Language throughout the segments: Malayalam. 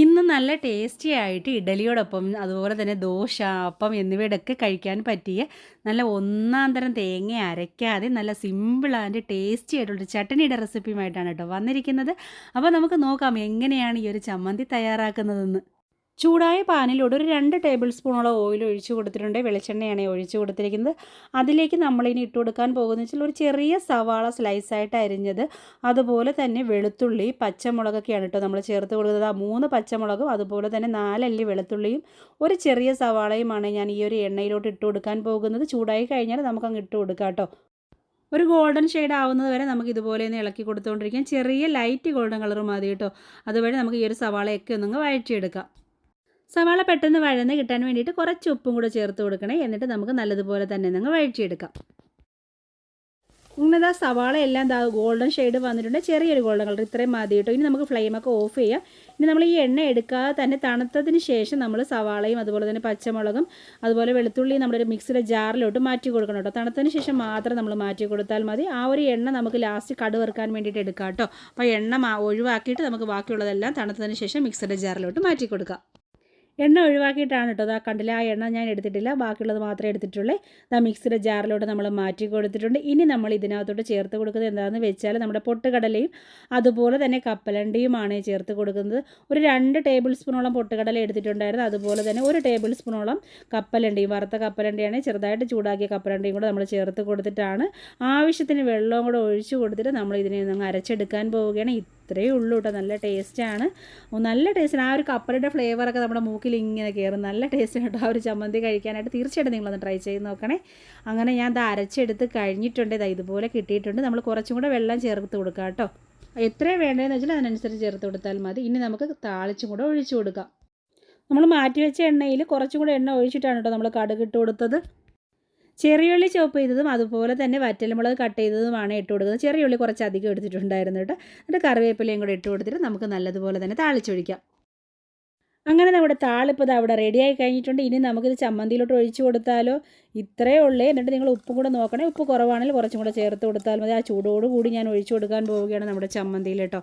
ഇന്ന് നല്ല ടേസ്റ്റി ആയിട്ട് ഇഡലിയോടൊപ്പം അതുപോലെ തന്നെ ദോശ അപ്പം എന്നിവയുടെയൊക്കെ കഴിക്കാൻ പറ്റിയ നല്ല ഒന്നാം തരം തേങ്ങ അരയ്ക്കാതെ നല്ല സിമ്പിൾ ആൻഡ് ടേസ്റ്റി ആയിട്ടുള്ള ചട്ടണിയുടെ റെസിപ്പിയുമായിട്ടാണ് കേട്ടോ വന്നിരിക്കുന്നത്. അപ്പോൾ നമുക്ക് നോക്കാം എങ്ങനെയാണ് ഈ ഒരു ചമ്മന്തി തയ്യാറാക്കുന്നതെന്ന്. ചൂടായ പാനിലൂടെ ഒരു രണ്ട് ടേബിൾ സ്പൂണോളം ഓയിൽ ഒഴിച്ചു കൊടുത്തിട്ടുണ്ട്. വെളിച്ചെണ്ണയാണ് ഒഴിച്ച് കൊടുത്തിരിക്കുന്നത്. അതിലേക്ക് നമ്മളിനി ഇട്ട് കൊടുക്കാൻ പോകുന്ന വെച്ചാൽ ഒരു ചെറിയ സവാള സ്ലൈസായിട്ട് അരിഞ്ഞത്. അതുപോലെ തന്നെ വെളുത്തുള്ളി പച്ചമുളകൊക്കെയാണ് കേട്ടോ നമ്മൾ ചേർത്ത് കൊടുക്കുന്നത്. ആ മൂന്ന് പച്ചമുളകും അതുപോലെ തന്നെ നാലല്ലി വെളുത്തുള്ളിയും ഒരു ചെറിയ സവാളയുമാണ് ഞാൻ ഈ ഒരു എണ്ണയിലോട്ട് ഇട്ട് കൊടുക്കാൻ പോകുന്നത്. ചൂടായി കഴിഞ്ഞാൽ നമുക്ക് അങ്ങ് ഇട്ട് കൊടുക്കാം കേട്ടോ. ഒരു ഗോൾഡൻ ഷെയ്ഡ് ആവുന്നത് വരെ നമുക്ക് ഇതുപോലെ ഒന്ന് ഇളക്കി കൊടുത്തുകൊണ്ടിരിക്കാം ചെറിയ ലൈറ്റ് ഗോൾഡൻ കളർ മതി കേട്ടോ. അതുവഴി നമുക്ക് ഈ ഒരു സവാളയൊക്കെ ഒന്നങ്ങ് വഴറ്റിയെടുക്കാം. സവാള പെട്ടെന്ന് വഴന്ന് കിട്ടാൻ വേണ്ടിയിട്ട് കുറച്ച് ഉപ്പും കൂടെ ചേർത്ത് കൊടുക്കണേ. എന്നിട്ട് നമുക്ക് നല്ലതുപോലെ തന്നെ നിങ്ങൾ വഴിച്ചെടുക്കാം ഇങ്ങനെ സവാള എല്ലാം ദാ ഗോൾഡൻ ഷെയ്ഡ് വന്നിട്ടുണ്ട്. ചെറിയൊരു ഗോൾഡൻ കളർ ഇത്രയും മതി കേട്ടോ. ഇനി നമുക്ക് ഫ്ലെയിമൊക്കെ ഓഫ് ചെയ്യാം. ഇനി നമ്മൾ ഈ എണ്ണ എടുക്കാതെ തന്നെ തണുത്തതിന് ശേഷം നമ്മൾ സവാളയും അതുപോലെ തന്നെ പച്ചമുളകും അതുപോലെ വെളുത്തുള്ളിയും നമ്മളൊരു മിക്സിയുടെ ജാറിലോട്ട് മാറ്റി കൊടുക്കണം കേട്ടോ. തണുത്തതിന് ശേഷം മാത്രം നമ്മൾ മാറ്റി കൊടുത്താൽ മതി. ആ ഒരു എണ്ണ നമുക്ക് ലാസ്റ്റ് കടു വെറുക്കാൻ വേണ്ടിയിട്ട് എടുക്കാം കേട്ടോ. അപ്പോൾ എണ്ണ ഒഴിവാക്കിയിട്ട് നമുക്ക് ബാക്കിയുള്ളതെല്ലാം തണുത്തതിന് ശേഷം മിക്സിയുടെ ജാറിലോട്ട് മാറ്റി കൊടുക്കാം. എണ്ണ ഒഴിവാക്കിയിട്ടാണ് കേട്ടോ. അതാ കണ്ടില്ല ആ എണ്ണ ഞാൻ എടുത്തിട്ടില്ല. ബാക്കിയുള്ളത് മാത്രമേ എടുത്തിട്ടുള്ളൂ. ആ മിക്സിയുടെ ജാറിലോട്ട് നമ്മൾ മാറ്റി കൊടുത്തിട്ടുണ്ട്. ഇനി നമ്മൾ ഇതിനകത്തോട്ട് ചേർത്ത് കൊടുക്കുന്നത് എന്താണെന്ന് വെച്ചാൽ നമ്മുടെ പൊട്ടുകടലയും അതുപോലെ തന്നെ കപ്പലണ്ടിയുമാണ് ചേർത്ത് കൊടുക്കുന്നത്. ഒരു രണ്ട് ടേബിൾ സ്പൂണോളം പൊട്ടുകടല എടുത്തിട്ടുണ്ടായിരുന്നു. അതുപോലെ തന്നെ ഒരു ടേബിൾ സ്പൂണോളം കപ്പലണ്ടിയും വറുത്ത കപ്പലണ്ടിയാണ്. ചെറുതായിട്ട് ചൂടാക്കിയ കപ്പലണ്ടിയും കൂടെ നമ്മൾ ചേർത്ത് കൊടുത്തിട്ടാണ്. ആവശ്യത്തിന് വെള്ളവും കൂടെ ഒഴിച്ചു കൊടുത്തിട്ട് നമ്മൾ ഇതിനെ അരച്ചെടുക്കാൻ പോവുകയാണ്. ഇത്രയേ ഉള്ളൂ കേട്ടോ. നല്ല ടേസ്റ്റാണ് നല്ല ടേസ്റ്റാണ് ആ ഒരു കപ്പലയുടെ ഫ്ലേവറൊക്കെ നമ്മുടെ മൂക്കിൽ ഇങ്ങനെ കയറും നല്ല ടേസ്റ്റാണ് കേട്ടോ. ആ ഒരു ചമ്മന്തി കഴിക്കാനായിട്ട് തീർച്ചയായിട്ടും നിങ്ങളൊന്ന് ട്രൈ ചെയ്ത് നോക്കണേ. അങ്ങനെ ഞാൻ ഇത് അരച്ചെടുത്ത് കഴിഞ്ഞിട്ടുണ്ട്. ഇതാ ഇതുപോലെ കിട്ടിയിട്ടുണ്ട്. നമ്മൾ കുറച്ചും കൂടെ വെള്ളം ചേർത്ത് കൊടുക്കാം കേട്ടോ. എത്ര വേണ്ടതെന്ന് വെച്ചാൽ അതിനനുസരിച്ച് ചേർത്ത് കൊടുത്താൽ മതി. ഇനി നമുക്ക് താളിച്ചും കൂടെ ഒഴിച്ചു കൊടുക്കാം. നമ്മൾ മാറ്റി വെച്ച എണ്ണയിൽ കുറച്ചും കൂടെ എണ്ണ ഒഴിച്ചിട്ടാണ് കേട്ടോ നമ്മൾ കടുകിട്ട് കൊടുത്തത്. ചെറിയുള്ളി ചോപ്പ് ചെയ്തതും അതുപോലെ തന്നെ വറ്റൽമുളക് കട്ട് ചെയ്തതുമാണ് ഇട്ട് കൊടുക്കുന്നത്. ചെറിയുള്ളി കുറച്ച് അധികം എടുത്തിട്ടുണ്ടായിരുന്നു കേട്ടോ. എന്നിട്ട് കറിവേപ്പിലയും കൂടെ ഇട്ട് കൊടുത്തിട്ട് നമുക്ക് നല്ലതുപോലെ തന്നെ താളിച്ചൊഴിക്കാം. അങ്ങനെ നമ്മുടെ താളിപ്പത് അവിടെ റെഡിയായി കഴിഞ്ഞിട്ടുണ്ട്. ഇനി നമുക്കിത് ചമ്മന്തിയിലോട്ട് ഒഴിച്ചു കൊടുത്താലോ? ഇത്രയേ ഉള്ളേ. എന്നിട്ട് നിങ്ങൾ ഉപ്പും കൂടെ നോക്കണേ. ഉപ്പ് കുറവാണെങ്കിൽ കുറച്ചും കൂടെ ചേർത്ത് കൊടുത്താൽ മതി. ആ ചൂടോട് കൂടി ഞാൻ ഒഴിച്ചു കൊടുക്കാൻ പോവുകയാണ് നമ്മുടെ ചമ്മന്തിയിൽ കേട്ടോ.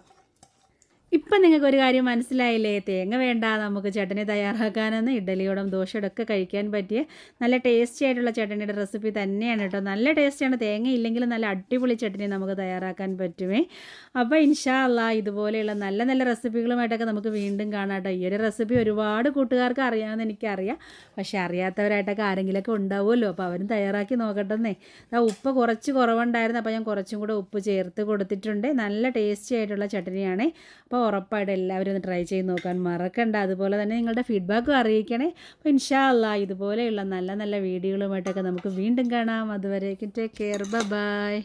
ഇപ്പം നിങ്ങൾക്ക് ഒരു കാര്യം മനസ്സിലായില്ലേ? തേങ്ങ വേണ്ട നമുക്ക് ചട്ടണി തയ്യാറാക്കാനെന്ന് ഇഡ്ഡലിയോടും ദോശയോടും ഒക്കെ കഴിക്കാൻ പറ്റിയ നല്ല ടേസ്റ്റി ആയിട്ടുള്ള ചട്ടണിയുടെ റെസിപ്പി തന്നെയാണ് കേട്ടോ. നല്ല ടേസ്റ്റിയാണ് തേങ്ങ ഇല്ലെങ്കിലും നല്ല അടിപൊളി ചട്ടണി നമുക്ക് തയ്യാറാക്കാൻ പറ്റുമേ. അപ്പോൾ ഇൻഷാ അല്ല ഇതുപോലെയുള്ള നല്ല നല്ല റെസിപ്പികളുമായിട്ടൊക്കെ നമുക്ക് വീണ്ടും കാണാം കേട്ടോ. ഈ ഒരു റെസിപ്പി ഒരുപാട് കൂട്ടുകാർക്ക് അറിയാമെന്ന് എനിക്കറിയാം. പക്ഷേ അറിയാത്തവരായിട്ടൊക്കെ ആരെങ്കിലുമൊക്കെ ഉണ്ടാവുമല്ലോ. അപ്പോൾ അവരും തയ്യാറാക്കി നോക്കട്ടെന്നേ. ഉപ്പ് കുറച്ച് കുറവുണ്ടായിരുന്നു. അപ്പോൾ ഞാൻ കുറച്ചും കൂടെ ഉപ്പ് ചേർത്ത് കൊടുത്തിട്ടുണ്ട്. നല്ല ടേസ്റ്റി ആയിട്ടുള്ള ചട്ടണിയാണ്. അപ്പോൾ ഉറപ്പായിട്ട് എല്ലാവരും ഒന്ന് ട്രൈ ചെയ്ത് നോക്കാൻ മറക്കണ്ട. അതുപോലെ തന്നെ നിങ്ങളുടെ ഫീഡ്ബാക്കും അറിയിക്കണേ. അപ്പോൾ ഇൻഷാല്ല ഇതുപോലെയുള്ള നല്ല നല്ല വീഡിയോകളുമായിട്ടൊക്കെ നമുക്ക് വീണ്ടും കാണാം. അതുവരേക്കും ടേക്ക് കെയർ ബൈ